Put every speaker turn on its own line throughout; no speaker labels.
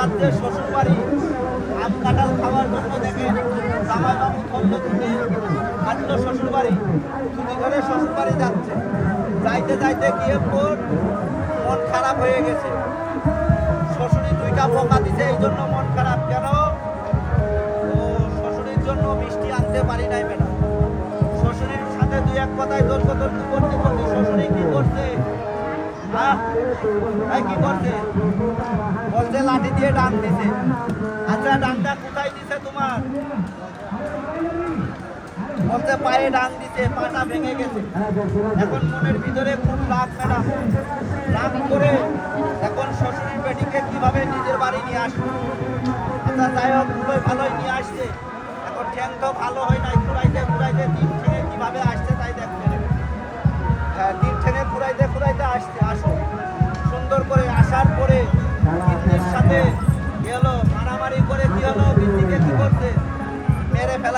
যাচ্ছে শ্বশুর বাড়ি আম কাঁঠাল খাওয়ার জন্য দেখে জামাই বাবু ধরলো ছুটি কাটলো শ্বশুর বাড়ি ছুটি করে শ্বশুর বাড়ি যাচ্ছে। যাইতে যাইতে গিয়ে পর মন খারাপ হয়ে গেছে। শ্বশুরি দুইটা বোকা দিছে, এই জন্য মন খারাপ। কেন? ও শ্বশুরির জন্য মিষ্টি আনতে পারি নাই ম্যাডাম শ্বশুরের সাথে দুই এক কথায় তর্ক করতে করতে শ্বশুরি কি করছে? আহ, কি করছে? বলছে লাঠি দিয়ে ডান দিছে। আচ্ছা ডানটা কোথায় দিছে তোমার? বলছে পায়ে ডান দিছে পাটা ভেঙে গেছে। এখন মনের ভিতরে খুব রাগ ম্যাডাম রাগ করে এখন শ্বশুরের বেটিকে কীভাবে নিজের বাড়ি নিয়ে আসবে? আচ্ছা যাই হোক খুবই ভালোই নিয়ে আসছে। এখন ঠ্যাং তো ভালো হয় নাই ঘুরাইতে ঘুরাইতে তিন ঠেঙে কীভাবে আসছে তাই দেখতে হ্যাঁ তিন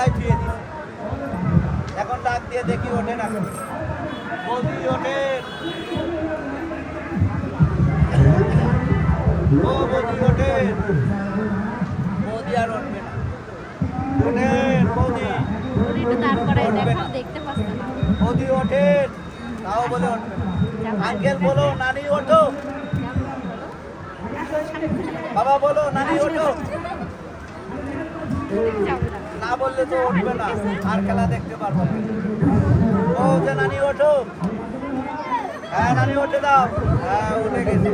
ফেলাই ধুয়ে দিছে। এখন ডাক দিয়ে দেখি ওঠে না। বৌদি ওঠে। ও বৌদি ওঠে। বৌদি আর উঠবে না। ওঠেন বৌদি বৌদি ওঠেন তাও বলে উঠবে আঙ্কেল বলো নানি ওঠো। বাবা বলো নানি ওঠো। বললে তো উঠবে না আর খেলা দেখতে পারব না। ও যে নানি ওঠো। হ্যাঁ নানি ওঠে দাও। হ্যাঁ উঠে গেছে।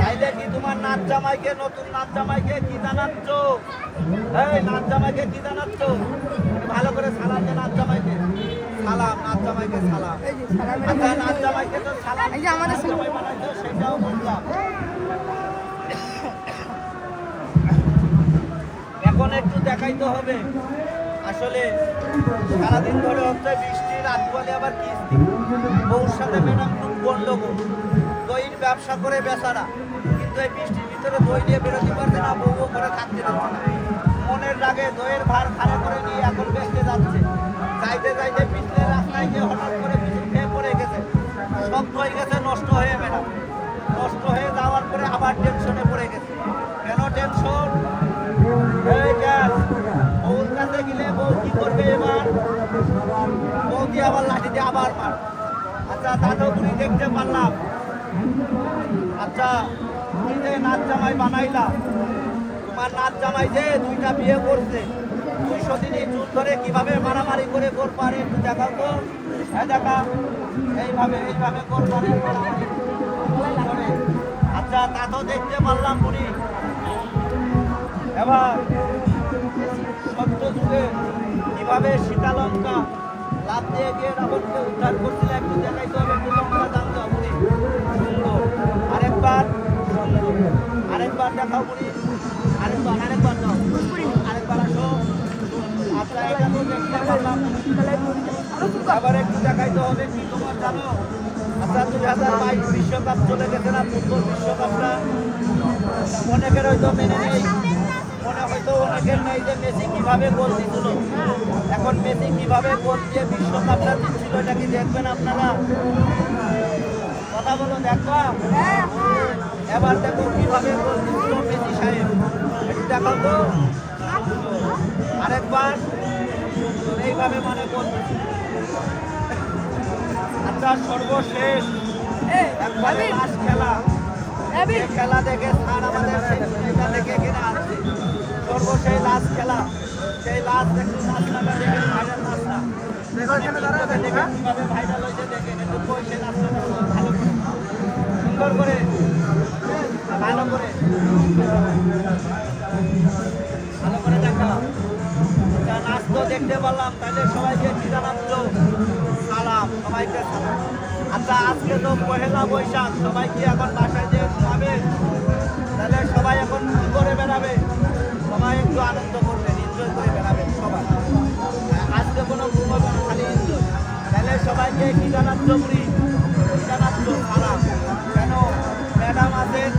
তাইলে কি তোমার নাচ জামাইকে নতুন নাচ জামাইকে কি জানাচ্ছ? এই নাচ জামাইকে কি জানাচ্ছ? ভালো করে সালাম দে নাচ জামাইকে। সালাম নাচ জামাইকে সালাম। আচ্ছা নাচ জামাইকে তো সালাম
এই যে আমাদের
দেখাইতে হবে। আসলে সারাদিন ধরে হচ্ছে বৃষ্টি রাত বলে আবার কিস্তি, বউর সাথে ম্যাডাম খুব গন্ডগোল। দইয়ের ব্যবসা করে বেচারা। কিন্তু এই বৃষ্টির ভিতরে দই নিয়ে বেরোতে পারছে না, বউও করে থাকতে পারছে না। মনের রাগে দইয়ের ভার খাড়া করে নিয়ে এখন বেচতে যাচ্ছে। যাইতে যাইতে পিছলে রাস্তায় গিয়ে হঠাৎ করে পিছন খেয়ে পড়ে গেছে। সব দই গেছে, নষ্ট হয়ে ম্যাডাম। নষ্ট হয়ে যাওয়ার পরে আবার টেনশনে করবে এবার। বউ আবার লাঠি দিয়ে আবার মার। আচ্ছা দাদু বুড়ি দেখতে পারলাম। আচ্ছা যে নাচ জামাই বানাইলা তোমার নাচ জামাই যে দুইটা বিয়ে করছে, দুইশো দিন চুল ধরে কীভাবে মারামারি করে গোর পারে একটু দেখাও তো। হ্যাঁ দেখা। এইভাবে এইভাবে গোর পারে। আচ্ছা তা তো দেখতে পারলাম বুড়ি। এবার কীভাবে সীতা লঙ্কা লাভ দিয়ে গিয়ে রাবণকে উদ্ধার করছিল একটু দেখাইতে হবে একটু দাম দাও সুন্দর। আরেকবার সুন্দর। আরেকবার দেখাও বুড়ি আরেকবার আরেকবার দাও আরেকবার আসো। আচ্ছা এটা তো দেখতে পারলাম। আবার হবে কি তোমার জানো? আচ্ছা হাজার বাইশ বিশ্বকাপ চলে গেছে না, ফুটবল বিশ্বকাপটা? অনেকের হয়তো মেনে নেই। হয়তো অনেকের নেই যে মেসি কীভাবে গোল দিছিল এখন মেসি কীভাবে গোল দিয়ে বিশ্বকাপটা দিচ্ছিল এটা কি দেখবেন আপনারা কথা বলো দেখবা এবার দেখো কীভাবে গোল দিচ্ছিল মেসি সাহেব একটু দেখাও তো আরেকবার এইভাবে মানে গোল দিচ্ছিল। আচ্ছা সর্বশেষ একবারে খেলা খেলা দেখে স্যার আমাদের এটা দেখে এখানে আসছে সর্বশেষ লাস্ট খেলা সেই লাস্ট একটু নাচটা দেখে ভাইরাল নাচটা দেখো এখানে দাঁড়া দেখে। কীভাবে ভাইরাল হয়েছে দেখেন একটু কই সেই নাচটা ভালো করে। সুন্দর করে। ভালো করে। ভালো করে দেখা তা নাচ তো দেখতে পারলাম তাহলে সবাইকে কি জানাচ্ছ? সালাম সবাইকে সালাম। আচ্ছা আজকে তো পহেলা বৈশাখ সবাই কি এখন বাসায় যে যাবে তাহলে সবাই এখন করে বেড়াবে? সবাই একটু আনন্দ করবেন এনজয় করে বেড়াবেন সবাই। আজকে কোনো ঘুমাবে না, খালি এনজয় তাহলে সবাইকে কি জানাচ্ছ বুড়ি জানাচ্ছ খারাপ কেন ম্যাডাম আছেন,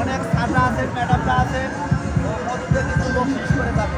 অনেক সাজা আছেন, ম্যাডামরা আছেন মধুতে কিন্তু বকশিস করে যাবে